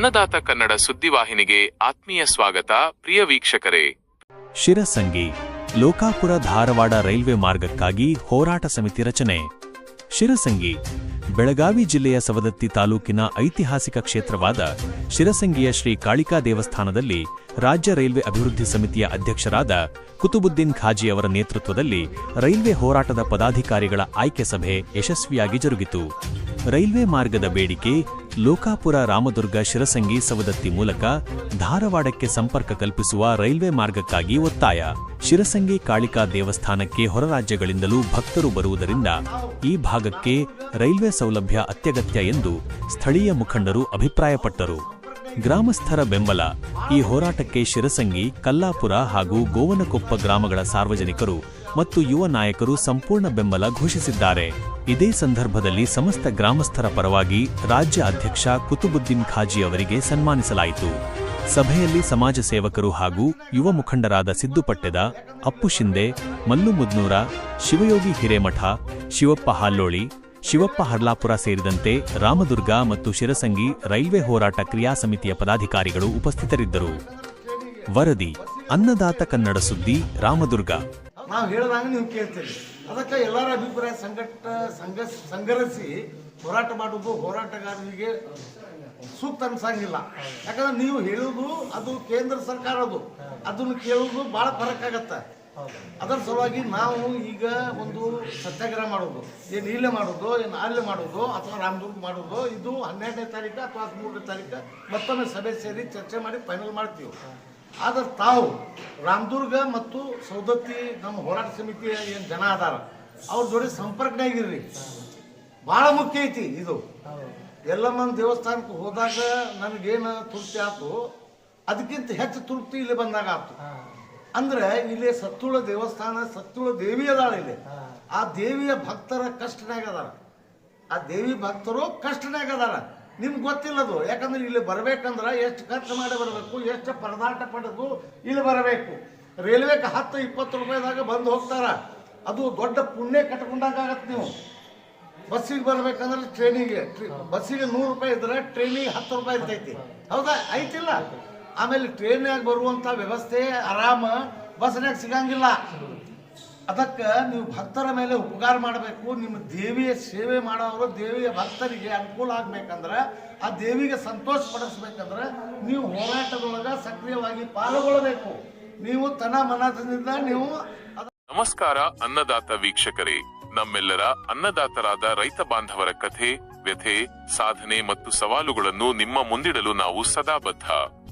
ಅನ್ನದಾತ ಕನ್ನಡ ಸುದ್ದಿವಾಹಿನಿಗೆ ಆತ್ಮೀಯ ಸ್ವಾಗತ, ಪ್ರಿಯ ವೀಕ್ಷಕರೇ. ಶಿರಸಂಗಿ, ಲೋಕಾಪುರ ಧಾರವಾಡ ರೈಲ್ವೆ ಮಾರ್ಗಕ್ಕಾಗಿ ಹೋರಾಟ ಸಮಿತಿ ರಚನೆ. ಶಿರಸಂಗಿ, ಬೆಳಗಾವಿ ಜಿಲ್ಲೆಯ ಸವದತ್ತಿ ತಾಲೂಕಿನ ಐತಿಹಾಸಿಕ ಕ್ಷೇತ್ರವಾದ ಶಿರಸಂಗಿಯ ಶ್ರೀ ಕಾಳಿಕಾ ದೇವಸ್ಥಾನದಲ್ಲಿ ರಾಜ್ಯ ರೈಲ್ವೆ ಅಭಿವೃದ್ಧಿ ಸಮಿತಿಯ ಅಧ್ಯಕ್ಷರಾದ ಕುತುಬುದ್ದೀನ್ ಖಾಜಿ ಅವರ ನೇತೃತ್ವದಲ್ಲಿ ರೈಲ್ವೆ ಹೋರಾಟದ ಪದಾಧಿಕಾರಿಗಳ ಆಯ್ಕೆ ಸಭೆ ಯಶಸ್ವಿಯಾಗಿ ಜರುಗಿತು. ರೈಲ್ವೆ ಮಾರ್ಗದ ಬೇಡಿಕೆ ಲೋಕಾಪುರ ರಾಮದುರ್ಗ ಶಿರಸಂಗಿ ಸವದತ್ತಿ ಮೂಲಕ ಧಾರವಾಡಕ್ಕೆ ಸಂಪರ್ಕ ಕಲ್ಪಿಸುವ ರೈಲ್ವೆ ಮಾರ್ಗಕ್ಕಾಗಿ ಒತ್ತಾಯ. ಶಿರಸಂಗಿ ಕಾಳಿಕಾ ದೇವಸ್ಥಾನಕ್ಕೆ ಹೊರರಾಜ್ಯಗಳಿಂದಲೂ ಭಕ್ತರು ಬರುವುದರಿಂದ ಈ ಭಾಗಕ್ಕೆ ರೈಲ್ವೆ ಸೌಲಭ್ಯ ಅತ್ಯಗತ್ಯ ಎಂದು ಸ್ಥಳೀಯ ಮುಖಂಡರು ಅಭಿಪ್ರಾಯಪಟ್ಟರು. ಗ್ರಾಮಸ್ಥರ ಬೆಂಬಲ. ಈ ಹೋರಾಟಕ್ಕೆ ಶಿರಸಂಗಿ, ಕಲ್ಲಾಪುರ ಹಾಗೂ ಗೋವನಕೊಪ್ಪ ಗ್ರಾಮಗಳ ಸಾರ್ವಜನಿಕರು ಮತ್ತು ಯುವ ನಾಯಕರು ಸಂಪೂರ್ಣ ಬೆಂಬಲ ಘೋಷಿಸಿದ್ದಾರೆ. ಇದೇ ಸಂದರ್ಭದಲ್ಲಿ ಸಮಸ್ತ ಗ್ರಾಮಸ್ಥರ ಪರವಾಗಿ ರಾಜ್ಯ ಅಧ್ಯಕ್ಷ ಕುತುಬುದ್ದೀನ್ ಖಾಜಿ ಅವರಿಗೆ ಸನ್ಮಾನಿಸಲಾಯಿತು. ಸಭೆಯಲ್ಲಿ ಸಮಾಜ ಸೇವಕರು ಹಾಗೂ ಯುವ ಮುಖಂಡರಾದ ಸಿದ್ದುಪಟ್ಟೆದ, ಅಪ್ಪು ಶಿಂದೆ, ಮಲ್ಲು ಮುದ್ನೂರ, ಶಿವಯೋಗಿ ಹಿರೇಮಠ, ಶಿವಪ್ಪ ಹಾಲ್ಲೋಳಿ ಶಿವಪ್ಪ ಹರ್ಲಾಪುರ ಸೇರಿದಂತೆ ರಾಮದುರ್ಗ ಮತ್ತು ಶಿರಸಂಗಿ ರೈಲ್ವೆ ಹೋರಾಟ ಕ್ರಿಯಾ ಸಮಿತಿಯ ಪದಾಧಿಕಾರಿಗಳು ಉಪಸ್ಥಿತರಿದ್ದರು. ವರದಿ, ಅನ್ನದಾತ ಕನ್ನಡ ಸುದ್ದಿ, ರಾಮದುರ್ಗ. ನಾವು ಹೇಳಿದಾಗ ನೀವು ಕೇಳ್ತೀರಿ. ಅದಕ್ಕೆ ಎಲ್ಲರ ಅಭಿಪ್ರಾಯ ಸಂಘಟ, ಸಂಘ ಸಂಗ್ರಹಿಸಿ ಹೋರಾಟ ಮಾಡುವುದು ಹೋರಾಟಗಾರರಿಗೆ ಸೂಕ್ತ ಅನ್ಸಂಗಿಲ್ಲ. ಯಾಕಂದ್ರೆ ನೀವು ಹೇಳುವುದು ಅದು ಕೇಂದ್ರ ಸರ್ಕಾರದು ಅದನ್ನು ಕೇಳುವುದು ಭಾಳ ಫರಕ್ ಆಗತ್ತೆ ಅದರ ಸಲುವಾಗಿ ನಾವು ಈಗ ಒಂದು ಸತ್ಯಾಗ್ರಹ ಮಾಡೋದು ಏನು ಇಲ್ಲೇ ಮಾಡೋದು ಏನು ಅಲ್ಲೇ ಮಾಡೋದು ಅಥವಾ ರಾಮದುರ್ಗ ಮಾಡೋದು ಇದು ಹನ್ನೆರಡನೇ ತಾರೀಕು ಅಥವಾ ಹದಿಮೂರನೇ ತಾರೀಕು ಮತ್ತೊಮ್ಮೆ ಸಭೆ ಸೇರಿ ಚರ್ಚೆ ಮಾಡಿ ಫೈನಲ್ ಮಾಡ್ತೀವಿ. ಆದ್ರೆ ತಾವು ರಾಮದುರ್ಗ ಮತ್ತು ಸೌದತ್ತಿ ನಮ್ಮ ಹೋರಾಟ ಸಮಿತಿಯ ಏನು ಜನ ಅದಾರ, ಅವ್ರ ಜೋಡಿ ಸಂಪರ್ಕನಾಗಿರ್ರಿ. ಭಾಳ ಮುಖ್ಯ ಐತಿ ಇದು. ಎಲ್ಲಮ್ಮನ ದೇವಸ್ಥಾನಕ್ಕೆ ಹೋದಾಗ ನನಗೇನು ತೃಪ್ತಿ ಆಯ್ತು ಅದಕ್ಕಿಂತ ಹೆಚ್ಚು ತೃಪ್ತಿ ಇಲ್ಲಿ ಬಂದಾಗ ಆಯ್ತು ಅಂದ್ರೆ ಇಲ್ಲಿ ಸತ್ತುಳ ದೇವಸ್ಥಾನ ಸತ್ತುಳ ದೇವಿ ಅದಾಳ ಇಲ್ಲಿ. ಆ ದೇವಿಯ ಭಕ್ತರ ಕಷ್ಟನಾಗ ಅದಾರ ಆ ದೇವಿ ಭಕ್ತರು ಕಷ್ಟನಾಗ ಅದಾರ ನಿಮ್ಗೆ ಗೊತ್ತಿಲ್ಲದು. ಯಾಕಂದ್ರೆ ಇಲ್ಲಿ ಬರ್ಬೇಕಂದ್ರೆ ಎಷ್ಟು ಖರ್ಚು ಮಾಡಿ ಬರಬೇಕು ಎಷ್ಟು ಪರದಾಟ ಪಡೆದು ಇಲ್ಲಿ ಬರಬೇಕು. ರೈಲ್ವೆಗೆ ಹತ್ತು ಇಪ್ಪತ್ತು ರೂಪಾಯಿದಾಗ ಬಂದು ಹೋಗ್ತಾರ. ಅದು ದೊಡ್ಡ ಪುಣ್ಯ ಕಟ್ಕೊಂಡಾಗ ಆಗತ್ತೆ ನೀವು. ಬಸ್ಸಿಗೆ ಬರ್ಬೇಕಂದ್ರೆ ಟ್ರೈನಿಗೆ ಬಸ್ಸಿಗೆ ನೂರು ರೂಪಾಯಿ ಇದ್ರೆ ಟ್ರೈನಿಗೆ ಹತ್ತು ರೂಪಾಯಿ ಇರ್ತೈತಿ. ಹೌದಾ? ಐತಿಲ್ಲ? ಆಮೇಲೆ ಟ್ರೈನ್ಯಾಗ ಬರುವಂಥ ವ್ಯವಸ್ಥೆ ಆರಾಮ, ಬಸ್ನ್ಯಾಗ ಸಿಗಂಗಿಲ್ಲ. ಅದಕ್ಕೆ ನೀವು ಭಕ್ತರ ಮೇಲೆ ಉಪಕಾರ ಮಾಡಬೇಕು. ನಿಮ್ಮ ದೇವಿಯ ಸೇವೆ ಮಾಡೋರು ದೇವಿಯ ಭಕ್ತರಿಗೆ ಅನುಕೂಲ ಆಗ್ಬೇಕಂದ್ರೆ, ಆ ದೇವಿಗೆ ಸಂತೋಷ ಪಡಿಸ್ಬೇಕಂದ್ರೆ ನೀವು ಹೋರಾಟದೊಳಗ ಸಕ್ರಿಯವಾಗಿ ಪಾಲ್ಗೊಳ್ಳಬೇಕು. ನೀವು ತನ ಮನದಿಂದ ನೀವು ನಮಸ್ಕಾರ ಅನ್ನದಾತ ವೀಕ್ಷಕರೇ. ನಮ್ಮೆಲ್ಲರ ಅನ್ನದಾತರಾದ ರೈತ ಬಾಂಧವರ ಕಥೆ, ವ್ಯಥೆ, ಸಾಧನೆ ಮತ್ತು ಸವಾಲುಗಳನ್ನು ನಿಮ್ಮ ಮುಂದಿಡಲು ನಾವು ಸದಾ ಬದ್ಧ.